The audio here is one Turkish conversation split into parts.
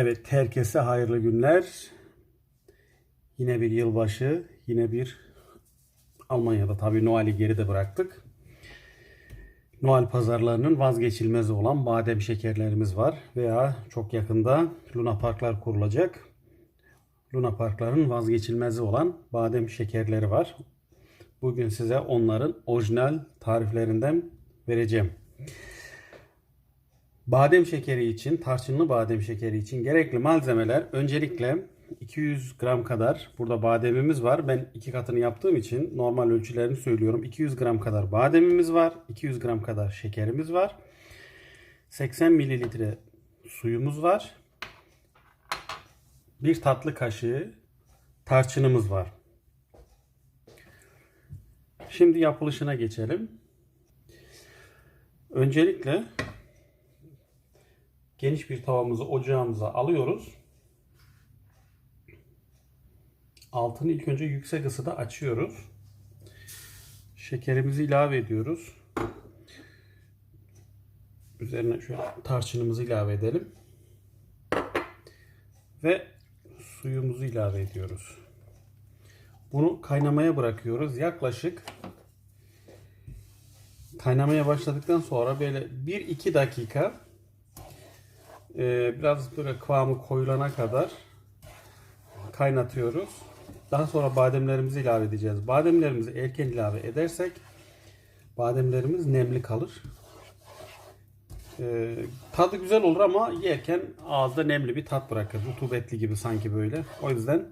Evet, herkese hayırlı günler. Yine bir yılbaşı, yine bir Almanya'da tabii Noel'i geride bıraktık. Noel pazarlarının vazgeçilmezi olan badem şekerlerimiz var veya çok yakında Luna Parklar kurulacak. Luna Parkların vazgeçilmezi olan badem şekerleri var. Bugün size onların orijinal tariflerinden vereceğim. Badem şekeri için, tarçınlı badem şekeri için gerekli malzemeler öncelikle 200 gram kadar burada bademimiz var. Ben iki katını yaptığım için normal ölçülerini söylüyorum. 200 gram kadar bademimiz var. 200 gram kadar şekerimiz var. 80 mililitre suyumuz var. Bir tatlı kaşığı tarçınımız var. Şimdi yapılışına geçelim. Öncelikle geniş bir tavamızı ocağımıza alıyoruz. Altını ilk önce yüksek ısıda açıyoruz. Şekerimizi ilave ediyoruz. Üzerine şöyle tarçınımızı ilave edelim. Ve suyumuzu ilave ediyoruz. Bunu kaynamaya bırakıyoruz. Yaklaşık kaynamaya başladıktan sonra böyle 1-2 dakika e, biraz böyle kıvamı koyulana kadar kaynatıyoruz. Daha sonra bademlerimizi ilave edeceğiz. Bademlerimizi erken ilave edersek bademlerimiz nemli kalır. Ee, tadı güzel olur ama yerken ağızda nemli bir tat bırakır. Rutubetli gibi sanki böyle. O yüzden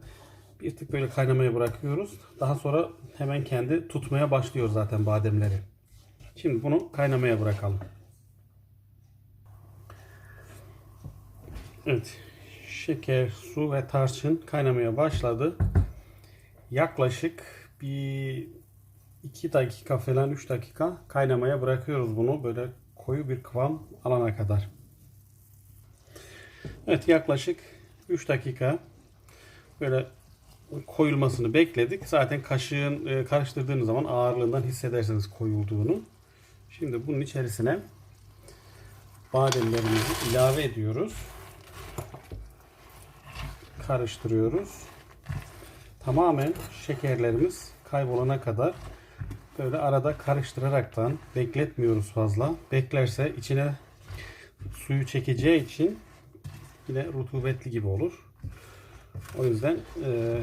bir tık böyle kaynamaya bırakıyoruz. Daha sonra hemen kendi tutmaya başlıyor zaten bademleri. Şimdi bunu kaynamaya bırakalım. Evet. Şeker, su ve tarçın kaynamaya başladı. Yaklaşık bir 2 dakika falan 3 dakika kaynamaya bırakıyoruz bunu böyle koyu bir kıvam alana kadar. Evet yaklaşık 3 dakika böyle koyulmasını bekledik. Zaten kaşığın e, karıştırdığınız zaman ağırlığından hissedersiniz koyulduğunu. Şimdi bunun içerisine bademlerimizi ilave ediyoruz. Karıştırıyoruz. Tamamen şekerlerimiz kaybolana kadar böyle arada karıştıraraktan bekletmiyoruz fazla. Beklerse içine suyu çekeceği için yine rutubetli gibi olur. O yüzden e,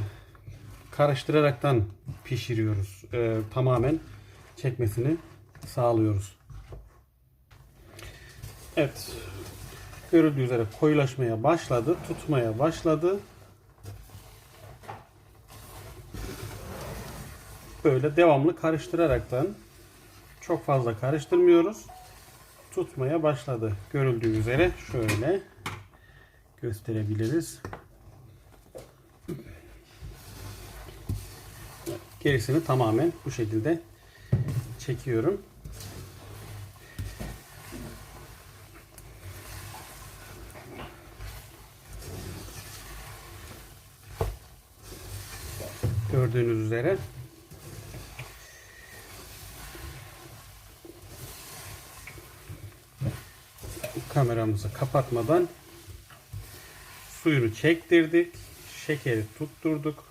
karıştıraraktan pişiriyoruz. E, tamamen çekmesini sağlıyoruz. Evet. Görüldüğü üzere koyulaşmaya başladı. Tutmaya başladı. Böyle devamlı karıştıraraktan çok fazla karıştırmıyoruz. Tutmaya başladı. Görüldüğü üzere şöyle gösterebiliriz. Gerisini tamamen bu şekilde çekiyorum. Gördüğünüz üzere kameramızı kapatmadan suyunu çektirdik. Şekeri tutturduk.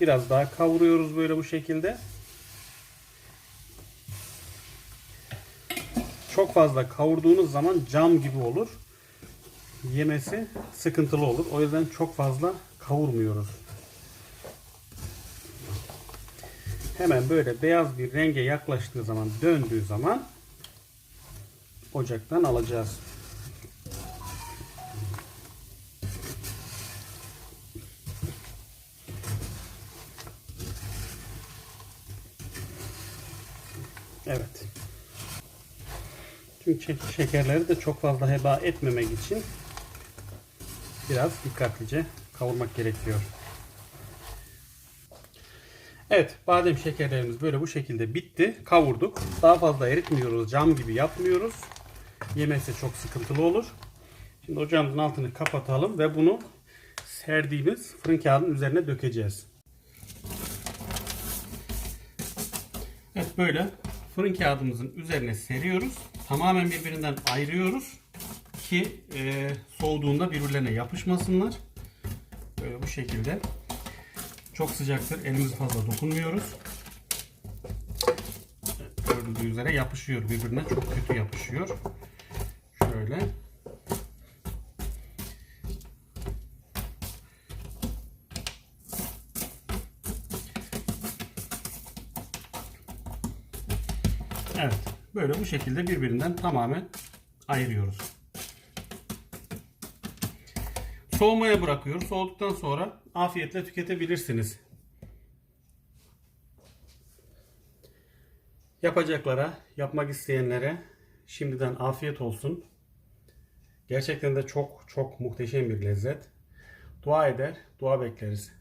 Biraz daha kavuruyoruz böyle bu şekilde. Çok fazla kavurduğunuz zaman cam gibi olur. Yemesi sıkıntılı olur. O yüzden çok fazla kavurmuyoruz. Hemen böyle beyaz bir renge yaklaştığı zaman, döndüğü zaman ocaktan alacağız. Evet. Çünkü şekerleri de çok fazla heba etmemek için biraz dikkatlice kavurmak gerekiyor. Evet, badem şekerlerimiz böyle bu şekilde bitti. Kavurduk. Daha fazla eritmiyoruz. Cam gibi yapmıyoruz. Yemesi çok sıkıntılı olur. Şimdi ocağımızın altını kapatalım ve bunu serdiğimiz fırın kağıdının üzerine dökeceğiz. Evet böyle fırın kağıdımızın üzerine seriyoruz. Tamamen birbirinden ayırıyoruz ki e, soğuduğunda birbirlerine yapışmasınlar. Böyle bu şekilde. Çok sıcaktır. Elimizi fazla dokunmuyoruz. Gördüğünüz üzere yapışıyor birbirine. Çok kötü yapışıyor. Şöyle. Evet. Böyle bu şekilde birbirinden tamamen ayırıyoruz. Soğumaya bırakıyoruz. Soğuduktan sonra afiyetle tüketebilirsiniz. Yapacaklara, yapmak isteyenlere şimdiden afiyet olsun. Gerçekten de çok çok muhteşem bir lezzet. Dua eder, dua bekleriz.